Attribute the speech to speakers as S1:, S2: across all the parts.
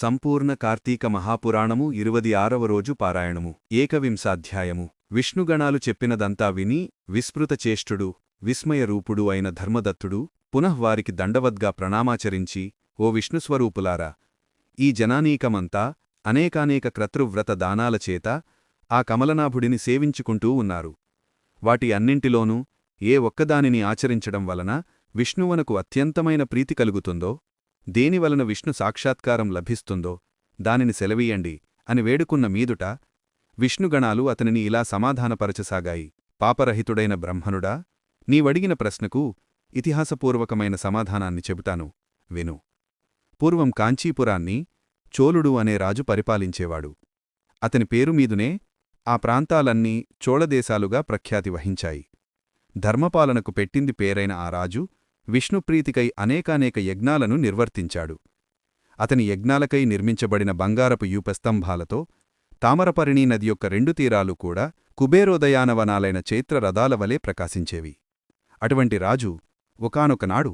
S1: సంపూర్ణ కార్తీక మహాపురాణము ఇరువది ఆరవ రోజు పారాయణము. ఏకవింశాధ్యాయము. విష్ణుగణాలు చెప్పినదంతా విని విస్మృతచేష్టుడు విస్మయరూపుడు అయిన ధర్మదత్తుడు పునఃవారికి దండవద్గా ప్రణామాచరించి ఓ విష్ణుస్వరూపులారా ఈ జనానీకమంతా అనేకానేక క్రతృవ్రత దానాలచేత ఆ కమలనాభుడిని సేవించుకుంటూ ఉన్నారు. వాటి అన్నింటిలోనూ ఏ ఒక్కదానిని ఆచరించడం వలన విష్ణువనకు అత్యంతమైన ప్రీతి కలుగుతుందో దేనివలన విష్ణు సాక్షాత్కారం లభిస్తుందో దానిని సెలవీయండి అని వేడుకున్న మీదుట విష్ణుగణాలు అతనిని ఇలా సమాధానపరచసాగాయి. పాపరహితుడైన బ్రహ్మనుడా నీవడిగిన ప్రశ్నకు ఇతిహాసపూర్వకమైన సమాధానాన్ని చెబుతాను. విను. పూర్వం కాంచీపురాన్ని చోళుడు అనే రాజు పరిపాలించేవాడు. అతని పేరుమీదునే ఆ ప్రాంతాలన్నీ చోళదేశాలుగా ప్రఖ్యాతి వహించాయి. ధర్మపాలనకు పెట్టింది పేరైన ఆ రాజు విష్ణుప్రీతికై అనేకానేక యజ్ఞాలను నిర్వర్తించాడు. అతని యజ్ఞాలకై నిర్మించబడిన బంగారపు యూపస్తంభాలతో తామరపరిణీ నది యొక్క రెండు తీరాలు కూడా కుబేరోదయానవనాలైన చైత్ర రథాల వలె ప్రకాశించేవి. అటువంటి రాజు ఒకనొకనాడు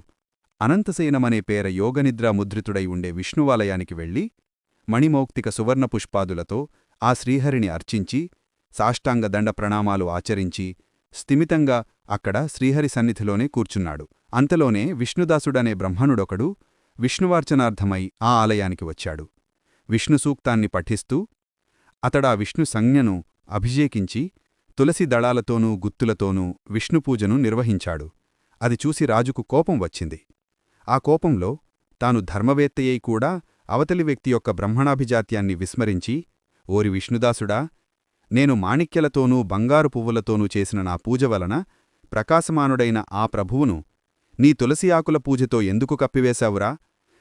S1: అనంతసేనమనే పేర యోగనిద్రా ముద్రితుడై ఉండే విష్ణువాలయానికి వెళ్ళి మణిమౌక్తిక సువర్ణ పుష్పాదులతో ఆ శ్రీహరిని అర్చించి సాష్టాంగ దండ ప్రణామాలు ఆచరించి స్థిమితంగా అక్కడ శ్రీహరి సన్నిధిలోనే కూర్చున్నాడు. అంతలోనే విష్ణుదాసుడనే బ్రహ్మణుడొకడు విష్ణువార్చనార్థమై ఆ ఆలయానికి వచ్చాడు. విష్ణుసూక్తాన్ని పఠిస్తూ అతడా విష్ణు సంజ్ఞను అభిషేకించి తులసి దళాలతోనూ గుత్తులతోనూ విష్ణుపూజను నిర్వహించాడు. అది చూసి రాజుకు కోపం వచ్చింది. ఆ కోపంలో తాను ధర్మవేత్తయ్యై కూడా అవతలి వ్యక్తి యొక్క బ్రహ్మణాభిజాత్యాన్ని విస్మరించి ఓరి విష్ణుదాసుడా నేను మాణిక్యలతోనూ బంగారు పువ్వులతోనూ చేసిన నా పూజ వలన ప్రకాశమానుడైన ఆ ప్రభువును నీ తులసి ఆకుల పూజతో ఎందుకు కప్పివేశావురా?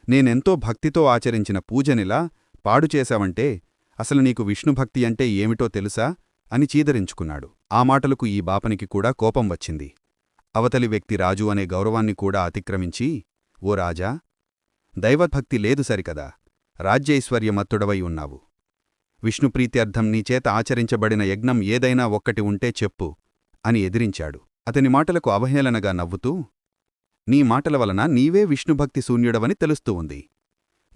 S1: నేనెంతో భక్తితో ఆచరించిన పూజనిలా పాడుచేశావంటే అసలు నీకు విష్ణుభక్తి అంటే ఏమిటో తెలుసా? అని చీదరించుకున్నాడు. ఆ మాటలకు ఈ బాపనికి కూడా కోపం వచ్చింది. అవతలి వ్యక్తి రాజు అనే గౌరవాన్ని కూడా అతిక్రమించి ఓ రాజా దైవభక్తి లేదు సరికదా. రాజ్యైశ్వర్యమత్తుడవై ఉన్నావు. విష్ణుప్రీత్యర్థం నీచేత ఆచరించబడిన యజ్ఞం ఏదైనా ఒక్కటి ఉంటే చెప్పు అని ఎదిరించాడు. అతని మాటలకు అవహేళనగా నవ్వుతూ నీ మాటల వలన నీవే విష్ణుభక్తి శూన్యుడవని తెలుస్తూ ఉంది.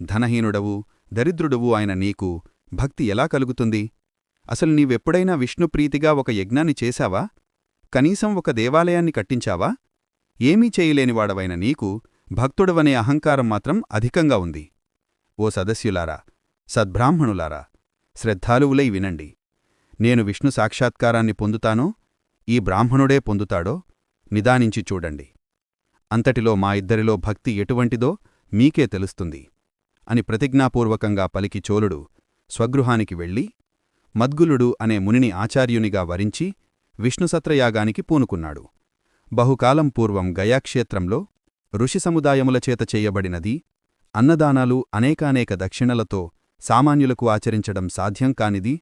S1: ధనహీనుడవు దరిద్రుడవు ఆయన నీకు భక్తి ఎలా కలుగుతుంది? అసలు నీవెప్పుడైనా విష్ణుప్రీతిగా ఒక యజ్ఞాన్ని చేశావా? కనీసం ఒక దేవాలయాన్ని కట్టించావా? ఏమీ చేయలేనివాడవైన నీకు భక్తుడవనే అహంకారం మాత్రం అధికంగా ఉంది. ఓ సదస్యులారా సద్బ్రాహ్మణులారా శ్రద్ధాలువులై వినండి. నేను విష్ణు సాక్షాత్కారాన్ని పొందుతానో ఈ బ్రాహ్మణుడే పొందుతాడో నిదానించి చూడండి. అంతటిలో మా ఇద్దరిలో భక్తి ఎటువంటిదో మీకే తెలుస్తుంది. అని ప్రతిజ్ఞాపూర్వకంగా పలికి చోళుడు స్వగృహానికి వెళ్ళి మద్గులుడు అనే మునిని ఆచార్యునిగా వరించి విష్ణుసత్రయాగానికి పూనుకున్నాడు. బహుకాలం పూర్వం గయాక్షేత్రంలో ఋషి సముదాయముల చేత చేయబడినది అన్నదానాలు అనేకానేక దక్షిణలతో సామాన్యులకు ఆచరించడం సాధ్యం కానిది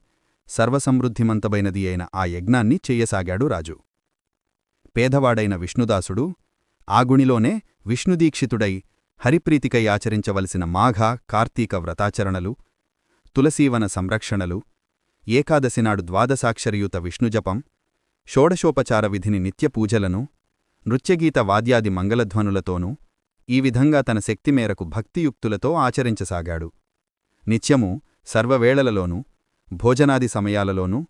S1: సర్వసమృద్ధిమంతమైనది అయిన ఆ యజ్ఞాన్ని చెయ్యసాగాడు రాజు. పేదవాడైన విష్ణుదాసుడు ఆగుణిలోనే విష్ణుదీక్షితుడై హరిప్రీతికై ఆచరించవలసిన మాఘ కార్తీక వ్రతాచరణలు తులసీవన సంరక్షణలు ఏకాదశినాడు ద్వాదశాక్షరయుత విష్ణుజపం షోడశోపచార విధిని నిత్యపూజలను నృత్యగీత వాద్యాది మంగళధ్వనులతోనూ ఈ విధంగా తన శక్తి మేరకు భక్తియుక్తులతో ఆచరించసాగాడు. నిత్యము సర్వవేళలలోనూ భోజనాది సమయాలలోనూ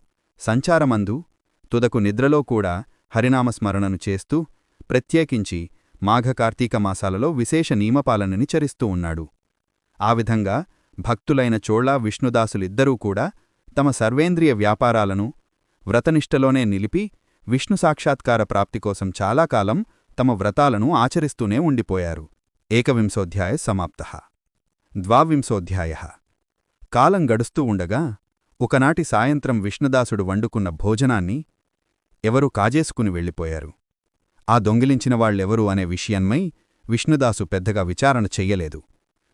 S1: సంచారమందు తుదకు నిద్రలో కూడా హరినామస్మరణను చేస్తూ ప్రత్యేకించి మాఘకార్తీక మాసాలలో విశేష నియమపాలనని చరిస్తూ ఉన్నాడు. ఆ విధంగా భక్తులైన చోళా విష్ణుదాసులిద్దరూ కూడా తమ సర్వేంద్రియ వ్యాపారాలను వ్రతనిష్టలోనే నిలిపి విష్ణు సాక్షాత్కార ప్రాప్తి కోసం చాలా కాలం తమ వ్రతాలను ఆచరిస్తూనే ఉండిపోయారు. ఏకవింశోధ్యాయ సమాప్త. ద్వావింశోధ్యాయ. కాలం గడుస్తూ ఉండగా ఒకనాటి సాయంత్రం విష్ణుదాసుడు వండుకున్న భోజనాన్ని ఎవరూ కాజేసుకుని వెళ్ళిపోయారు. ఆ దొంగిలించిన వాళ్ళెవరు అనే విషయన్మై విష్ణుదాసు పెద్దగా విచారణ చెయ్యలేదు.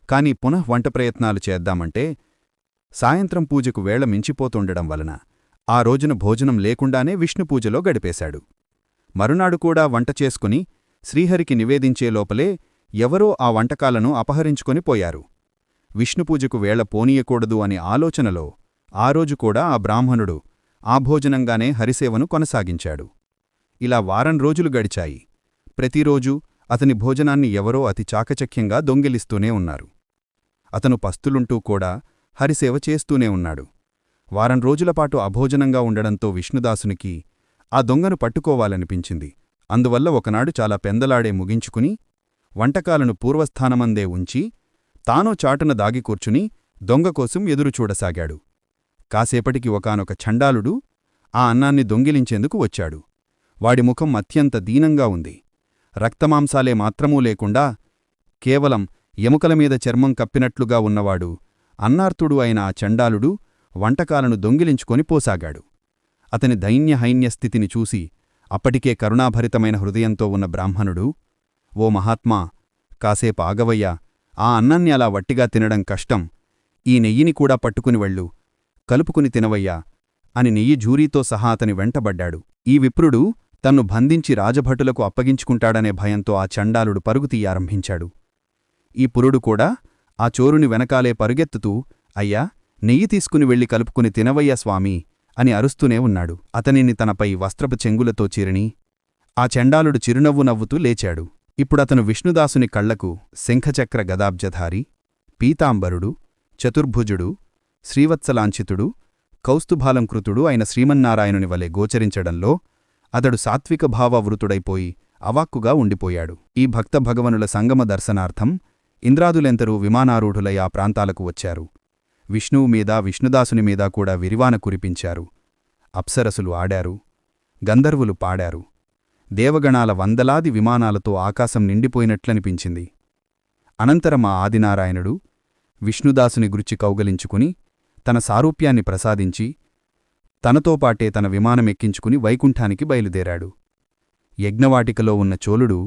S1: కాని పునః వంట ప్రయత్నాలు చేద్దామంటే సాయంత్రం పూజకు వేళ మించిపోతుండడం వలన ఆ రోజున భోజనం లేకుండానే విష్ణుపూజలో గడిపేశాడు. మరునాడు కూడా వంట చేసుకుని శ్రీహరికి నివేదించే లోపలే ఎవరో ఆ వంటకాలను అపహరించుకొని పోయారు. విష్ణుపూజకు వేళ పోనీయకూడదు అనే ఆలోచనలో ఆ రోజు కూడా ఆ బ్రాహ్మణుడు ఆ భోజనంగానే హరిసేవను కొనసాగించాడు. ఇలా వారం రోజులు గడిచాయి. ప్రతిరోజూ అతని భోజనాన్ని ఎవరో అతి చాకచక్యంగా దొంగిలిస్తూనే ఉన్నారు.
S2: అతను పస్తులుంటూ కూడా హరిసేవ చేస్తూనే ఉన్నాడు. వారం రోజులపాటు అభోజనంగా ఉండడంతో విష్ణుదాసునికి ఆ దొంగను పట్టుకోవాలనిపించింది. అందువల్ల ఒకనాడు చాలా పెందలాడే ముగించుకుని వంటకాలను పూర్వస్థానమందే ఉంచి తానో చాటున దాగి కూర్చుని దొంగకోసం ఎదురుచూడసాగాడు. కాసేపటికి ఒకానొక చండాలుడు ఆ అన్నాన్ని దొంగిలించేందుకు వచ్చాడు. వాడి ముఖం అత్యంత దీనంగా ఉంది. రక్తమాంసాలే మాత్రమూ లేకుండా కేవలం ఎముకల మీద చర్మం కప్పినట్లుగా ఉన్నవాడు అన్నార్తుడు అయిన ఆ చండాలుడు వంటకాలను దొంగిలించుకొని పోసాగాడు. అతని దైన్యహైన్య స్థితిని చూసి అప్పటికే కరుణాభరితమైన హృదయంతో ఉన్న బ్రాహ్మణుడు ఓ మహాత్మా కాసేపు ఆగవయ్యా ఆ అన్నాన్ని అలా వట్టిగా తినడం కష్టం ఈ నెయ్యిని కూడా పట్టుకుని వెళ్ళు కలుపుకుని తినవయ్యా అని నెయ్యి జూరీతో సహా అతని వెంటబడ్డాడు. ఈ విప్రుడు తన్ను బంధించి రాజభటులకు అప్పగించుకుంటాడనే భయంతో ఆ చండాలుడు పరుగుతీయారంభించాడు ఈ పురుడు కూడా ఆ చోరుని వెనకాలే పరుగెత్తుతూ అయ్యా నెయ్యి తీసుకుని వెళ్ళి కలుపుకుని తినవయ్యా స్వామీ అని అరుస్తూనే ఉన్నాడు. అతనిని తనపై వస్త్రపు చెంగులతో చిరిని ఆ చండాలుడు చిరునవ్వు నవ్వుతూ లేచాడు. ఇప్పుడతను విష్ణుదాసుని కళ్ళకు శంఖచక్ర గదాబ్జధారి పీతాంబరుడు చతుర్భుజుడు శ్రీవత్సలాంఛితుడు కౌస్తుభాలంకృతుడు అయిన శ్రీమన్నారాయణుని వలె గోచరించడంలో అతడు సాత్విక భావవృతుడైపోయి అవాక్కుగా ఉండిపోయాడు. ఈ భక్త భగవనుల సంగమ దర్శనార్థం ఇంద్రాదులెంతరూ విమానారూఢులై ఆ ప్రాంతాలకు వచ్చారు. విష్ణువు మీద విష్ణుదాసుని మీద కూడా విరివాన కురిపించారు. అప్సరసులు ఆడారు. గంధర్వులు పాడారు. దేవగణాల వందలాది విమానాలతో ఆకాశం నిండిపోయినట్లనిపించింది. అనంతరం ఆ ఆదినారాయణుడు విష్ణుదాసుని గురించి కౌగలించుకుని తన సారూప్యాన్ని ప్రసాదించి తనతో పాటే తన విమానమెక్కించుకుని వైకుంఠానికి బయలుదేరాడు. యజ్ఞవాటికలో ఉన్న చోళుడు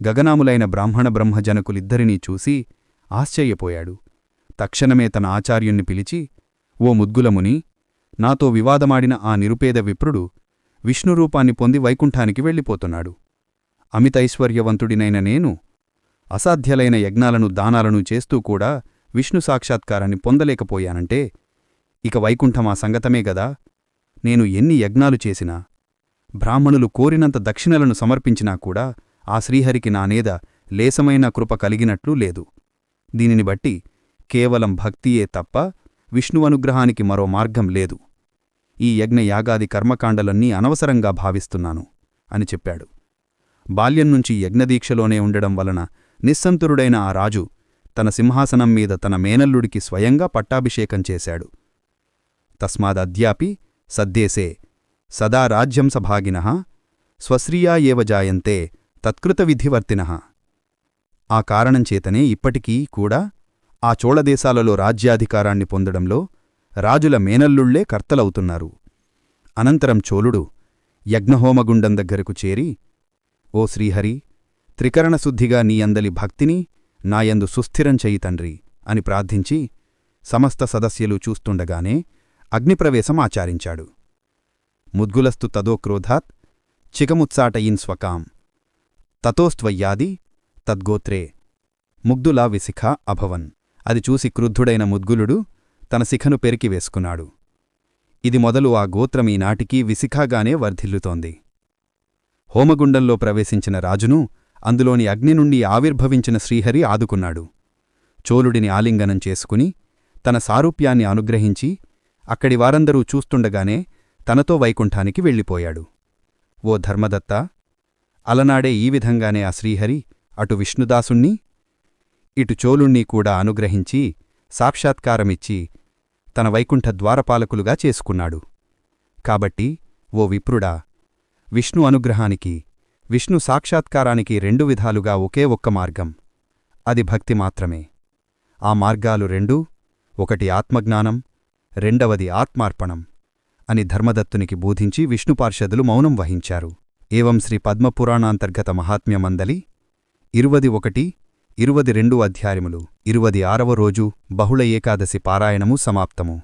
S2: గగనాములైన బ్రాహ్మణ బ్రహ్మజనకులిద్దరినీ చూసి ఆశ్చర్యపోయాడు. తక్షణమే తన ఆచార్యుణ్ణి పిలిచి ఓ ముద్గులముని నాతో వివాదమాడిన ఆ నిరుపేద విప్రుడు విష్ణురూపాన్ని పొంది వైకుంఠానికి వెళ్ళిపోతున్నాడు. అమితైశ్వర్యవంతుడినైన నేను అసాధ్యలైన యజ్ఞాలను దానాలను చేస్తూ కూడా విష్ణు సాక్షాత్కారాన్ని పొందలేకపోయానంటే ఇక వైకుంఠం ఆ సంగతమే గదా? నేను ఎన్ని యజ్ఞాలు చేసినా బ్రాహ్మణులు కోరినంత దక్షిణలను సమర్పించినా కూడా ఆ శ్రీహరికి నానేద లేసమైన కృప కలిగినట్లు లేదు. దీనిని బట్టి కేవలం భక్తియే తప్ప విష్ణువనుగ్రహానికి మరో మార్గం లేదు. ఈ యజ్ఞయాగాది కర్మకాండలన్నీ అనవసరంగా భావిస్తున్నాను అని చెప్పాడు. బాల్యం నుంచి యజ్ఞదీక్షలోనే ఉండడం వలన నిస్సంతురుడైన ఆ రాజు తన సింహాసనం మీద తన మేనల్లుడికి స్వయంగా పట్టాభిషేకం చేశాడు. తస్మాదద్యాపి సద్దేశే సదా రాజ్యం సభాగిన స్వశ్రియా ఏవ జాయంతే తత్కృతవిధివర్తిన ఆ కారణంచేతనే ఇప్పటికీ కూడా ఆ చోళదేశాలలో రాజ్యాధికారాన్ని పొందడంలో రాజుల మేనల్లుళ్ళే కర్తలవుతున్నారు. అనంతరం చోళుడు యజ్ఞహోమగుండం దగ్గరకు చేరి ఓ శ్రీహరి త్రికరణశుద్ధిగా నీయందలి భక్తిని నాయందు సుస్థిరం చెయ్యి తండ్రి అని ప్రార్థించి సమస్త సదస్యులు చూస్తుండగానే అగ్నిప్రవేశం ఆచారించాడు. ముద్గులస్తు తదో క్రోధాత్ చికముత్సాటయిన్ స్వకాం. తతోస్త్వయ్యాది తద్గోత్రే. ముగ్ధులా విశిఖ అభవన్. అది చూసి క్రుద్ధుడైన ముద్గులుడు తన శిఖను పెరికి వేసుకున్నాడు. ఇది మొదలు ఆ గోత్రం ఈనాటికీ విశిఖాగానే వర్ధిల్లుతోంది. హోమగుండంలో ప్రవేశించిన రాజును అందులోని అగ్ని నుండి ఆవిర్భవించిన శ్రీహరి ఆదుకున్నాడు. చోళుడిని ఆలింగనం చేసుకుని తన సారూప్యాన్ని అనుగ్రహించి అక్కడి వారందరూ చూస్తుండగానే తనతో వైకుంఠానికి వెళ్ళిపోయాడు. ఓ ధర్మదత్త అలనాడే ఈ విధంగానే ఆ శ్రీహరి అటు విష్ణుదాసుణ్ణి ఇటు చోళుణ్ణి కూడా అనుగ్రహించి సాక్షాత్కారమిచ్చి తన వైకుంఠ ద్వారపాలకులుగా చేసుకున్నాడు. కాబట్టి ఓ విప్రుడా విష్ణు అనుగ్రహానికి విష్ణు సాక్షాత్కారానికి రెండు విధాలుగా ఒకే ఒక్క మార్గం. అది భక్తి మాత్రమే. ఆ మార్గాలు రెండూ ఒకటి ఆత్మజ్ఞానం రెండవది ఆత్మార్పణం అని ధర్మదత్తునికి బోధించి విష్ణుపార్షదులు మౌనం వహించారు. ఏవం శ్రీ పద్మపురాణాంతర్గత మహాత్మ్యమందలి? ఇరువది ఒకటి ఇరువది రెండు అధ్యాయములు ఇరువది ఆరవ రోజు బహుళ ఏకాదశి పారాయణము సమాప్తము.